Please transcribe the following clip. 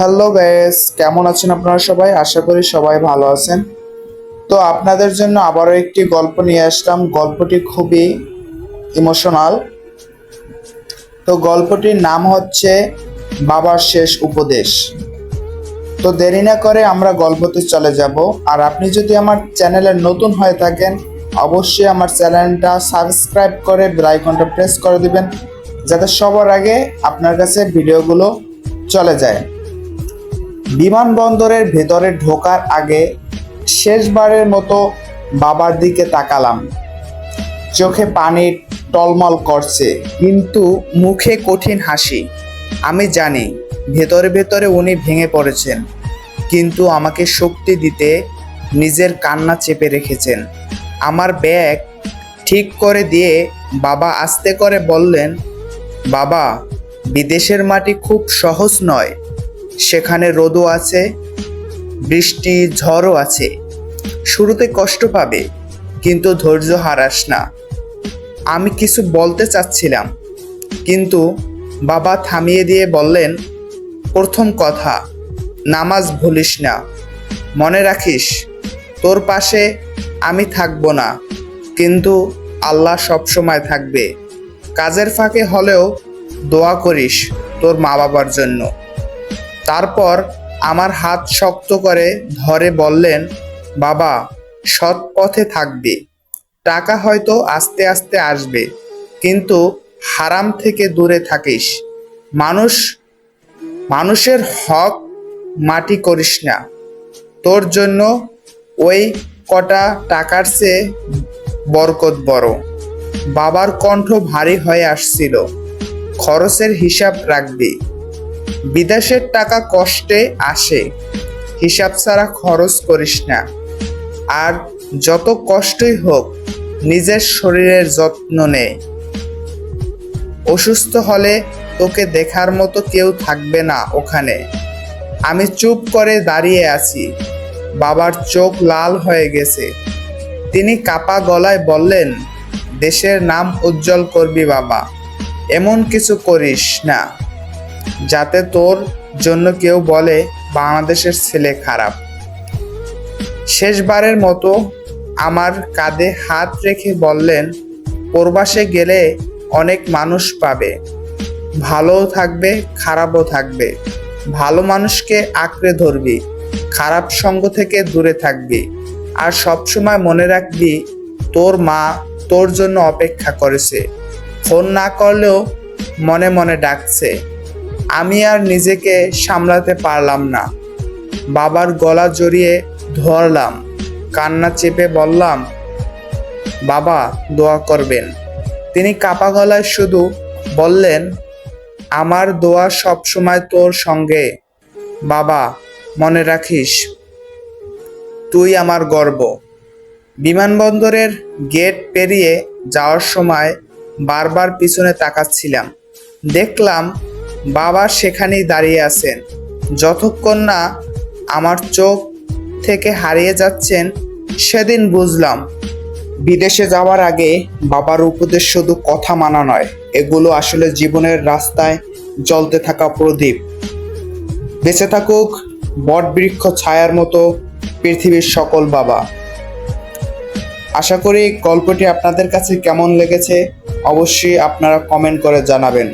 Hello guys, কেমন আছেন আপনারা সবাই? আশা করি সবাই ভালো আছেন। তো আপনাদের জন্য আবারও একটি গল্প নিয়ে আসলাম। গল্পটি খুবই ইমোশনাল। তো গল্পটির নাম হচ্ছে বাবার শেষ উপদেশ। তো দেরি না করে আমরা গল্পতে চলে যাব। আর আপনি যদি আমার চ্যানেলে নতুন হয়ে থাকেন, অবশ্যই আমার চ্যানেলটা সাবস্ক্রাইব করে বেল আইকনটা প্রেস করে দিবেন, যাতে সবার আগে আপনার কাছে ভিডিওগুলো চলে যায়। বিমানবন্দরের ভেতরে ঢোকার আগে শেষবারের মতো বাবার দিকে তাকালাম। চোখে পানি টলমল করছে, কিন্তু মুখে কঠিন হাসি। আমি জানি, ভেতরে ভেতরে উনি ভেঙে পড়েছেন, কিন্তু আমাকে শক্তি দিতে নিজের কান্না চেপে রেখেছেন। আমার ব্যাগ ঠিক করে দিয়ে বাবা আস্তে করে বললেন, বাবা, বিদেশের মাটি খুব সহজ নয়। সেখানে রোদও আছে, বৃষ্টি, ঝড়ও আছে। শুরুতে কষ্ট পাবে, কিন্তু ধৈর্য হারাস না। আমি কিছু বলতে চাচ্ছিলাম, কিন্তু বাবা থামিয়ে দিয়ে বললেন, প্রথম কথা, নামাজ ভুলিস না। মনে রাখিস, তোর পাশে আমি থাকব না, কিন্তু আল্লাহ সবসময় থাকবে। কাজের ফাঁকে হলেও দোয়া করিস তোর মা বাবার জন্য। তারপর আমার হাত শক্ত করে ধরে বললেন, বাবা, সৎ পথে থাকবে। টাকা হয়তো আস্তে আস্তে আসবে, কিন্তু হারাম থেকে দূরে থাকিস। মানুষ, মানুষের হক মাটি করিস না। তোর জন্য ওই কটা টাকার চেয়ে বরকত বড়। বাবার কণ্ঠ ভারী হয়ে আসছিল। খরচের হিসাব রাখবি। বিদেশের টাকা কষ্টে আসে, হিসাব ছাড়া খরচ করিস না। আর যত কষ্টই হোক, নিজের শরীরের যত্ন নে। অসুস্থ হলে তোকে দেখার মতো কেউ থাকবে না ওখানে। আমি চুপ করে দাঁড়িয়ে আছি। বাবার চোখ লাল হয়ে গেছে। তিনি কাপা গলায় বললেন, দেশের নাম উজ্জ্বল করবি বাবা। এমন কিছু করিস না। যাতে তোর জন্য কেউ বলে বাংলাদেশের ছেলে খারাপ। শেষবারের মতো আমার কাঁধে হাত রেখে বললেন, প্রবাসে গেলে অনেক মানুষ পাবে। ভালোও থাকবে, খারাপও থাকবে। ভালো মানুষকে আঁকড়ে ধরবি, খারাপ সঙ্গ থেকে দূরে থাকবি। আর সবসময় মনে রাখবি, তোর মা তোর জন্য অপেক্ষা করেছে। ফোন না করলেও মনে মনে ডাকছে। আমি আর নিজেকে সামলাতে পারলাম না। বাবার গলা জড়িয়ে ধরলাম, কান্না চেপে বললাম, বাবা, দোয়া করবেন। তিনি কাপা গলায় শুধু বললেন, আমার দোয়া সব সময় তোর সঙ্গে। বাবা, মনে রাখিস, তুই আমার গর্ব। বিমানবন্দরের গেট পেরিয়ে যাওয়ার সময় বারবার পিছনে তাকাচ্ছিলাম। দেখলাম বাবা সেখানেই দাঁড়িয়ে আছেন। যতক্ষণ না আমার চোখ থেকে হারিয়ে যাচ্ছেন, সেদিন বুঝলাম, বিদেশে যাওয়ার আগে বাবার উপদেশ শুধু কথা মানা নয়, এগুলো আসলে জীবনের রাস্তায় জ্বলতে থাকা প্রদীপ। বেঁচে থাকুক বটবৃক্ষ ছায়ার মতো পৃথিবীর সকল বাবা। আশা করি গল্পটি আপনাদের কাছে কেমন লেগেছে, অবশ্যই আপনারা কমেন্ট করে জানাবেন।